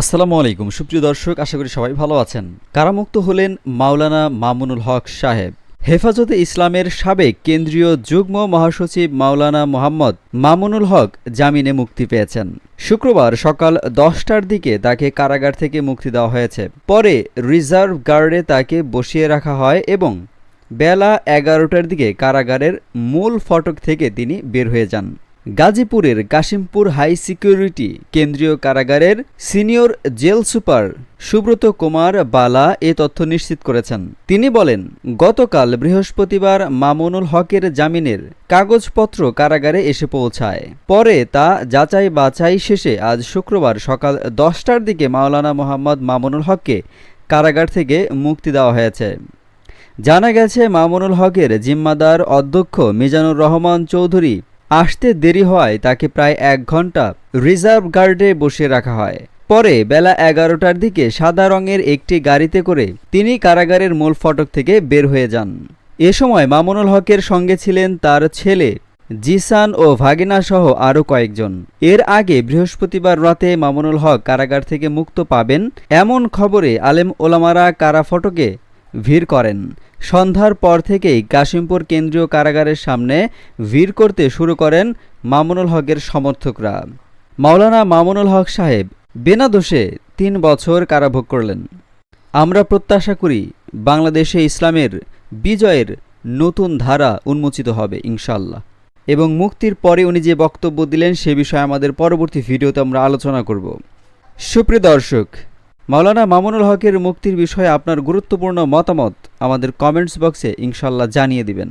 আসসালামু আলাইকুম। সুপ্রিয় দর্শক, আশা করি সবাই ভালো আছেন। কারামুক্ত হলেন মাওলানা মামুনুল হক সাহেব। হেফাজতে ইসলামের সাবেক কেন্দ্রীয় যুগ্ম মহাসচিব মাওলানা মোহাম্মদ মামুনুল হক জামিনে মুক্তি পেয়েছেন। শুক্রবার সকাল দশটার দিকে তাকে কারাগার থেকে মুক্তি দেওয়া হয়েছে। পরে রিজার্ভ গার্ডে তাকে বসিয়ে রাখা হয় এবং বেলা এগারোটার দিকে কারাগারের মূল ফটক থেকে তিনি বের হয়ে যান। গাজীপুরের কাশিমপুর হাই সিকিউরিটি কেন্দ্রীয় কারাগারের senior jail super Subrata Kumar Bala এ তথ্য নিশ্চিত করেছেন। তিনি বলেন, গতকাল বৃহস্পতিবার মামুনুল হকের জামিনের কাগজপত্র কারাগারে এসে পৌঁছায়। পরে তা যাচাই বাছাই শেষে আজ শুক্রবার সকাল দশটার দিকে মাওলানা মোহাম্মদ মামুনুল হককে কারাগার থেকে মুক্তি দেওয়া হয়েছে। জানা গেছে, মামুনুল হকের জিম্মাদার অধ্যক্ষ মিজানুর রহমান চৌধুরী আসতে দেরি হওয়ায় তাকে প্রায় এক ঘণ্টা রিজার্ভ গার্ডে বসে রাখা হয়। পরে বেলা এগারোটার দিকে সাদা রঙের একটি গাড়িতে করে তিনি কারাগারের মূল ফটক থেকে বের হয়ে যান। এ সময় মামুনুল হকের সঙ্গে ছিলেন তার ছেলে জিসান ও ভাগিনা সহ আরও কয়েকজন। এর আগে বৃহস্পতিবার রাতে মামুনুল হক কারাগার থেকে মুক্ত পাবেন এমন খবরে আলেম ওলামারা কারা ফটকে ভিড় করেন। সন্ধ্যার পর থেকেই কাশিমপুর কেন্দ্রীয় কারাগারের সামনে ভিড় করতে শুরু করেন মামুনুল হকের সমর্থকরা। মাওলানা মামুনুল হক সাহেব বেনা দোষে তিন বছর কারাভোগ করলেন। আমরা প্রত্যাশা করি বাংলাদেশে ইসলামের বিজয়ের নতুন ধারা উন্মোচিত হবে ইনশাল্লাহ এবং মুক্তির পরে উনি যে বক্তব্য দিলেন সে বিষয়ে আমাদের পরবর্তী ভিডিওতে আমরা আলোচনা করব। সুপ্রিয় দর্শক মাওলানা মামুনুল হকের মুক্তির বিষয়ে আপনার গুরুত্বপূর্ণ মতামত আমাদের কমেন্টস বক্সে ইনশাল্লাহ জানিয়ে দিবেন।